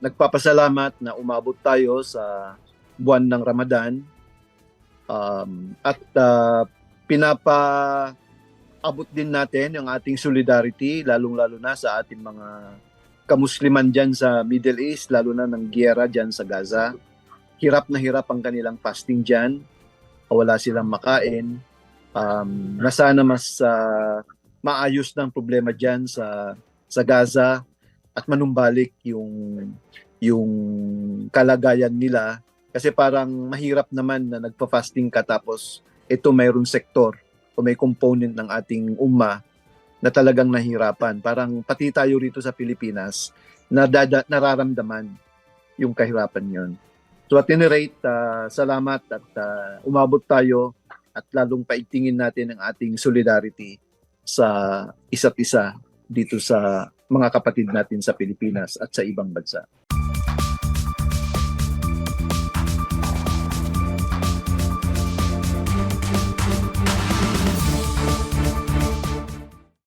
nagpapasalamat na umabot tayo sa buwan ng Ramadan um, at uh, pinapa abot din natin yung ating solidarity lalong-lalo na sa ating mga kamusliman dyan sa Middle East, lalo na ng giyera dyan sa Gaza. Hirap na hirap ang kanilang fasting dyan. Wala silang makain. Um, na sana mas uh, maayos ng problema dyan sa, sa Gaza at manumbalik yung, yung kalagayan nila. Kasi parang mahirap naman na nagpa-fasting ka tapos ito mayroong sektor o may component ng ating umma na talagang nahirapan. Parang pati tayo rito sa Pilipinas, nadada, nararamdaman yung kahirapan yon. So at any rate, uh, salamat at uh, umabot tayo at lalong paigtingin natin ang ating solidarity sa isa't isa dito sa mga kapatid natin sa Pilipinas at sa ibang bansa.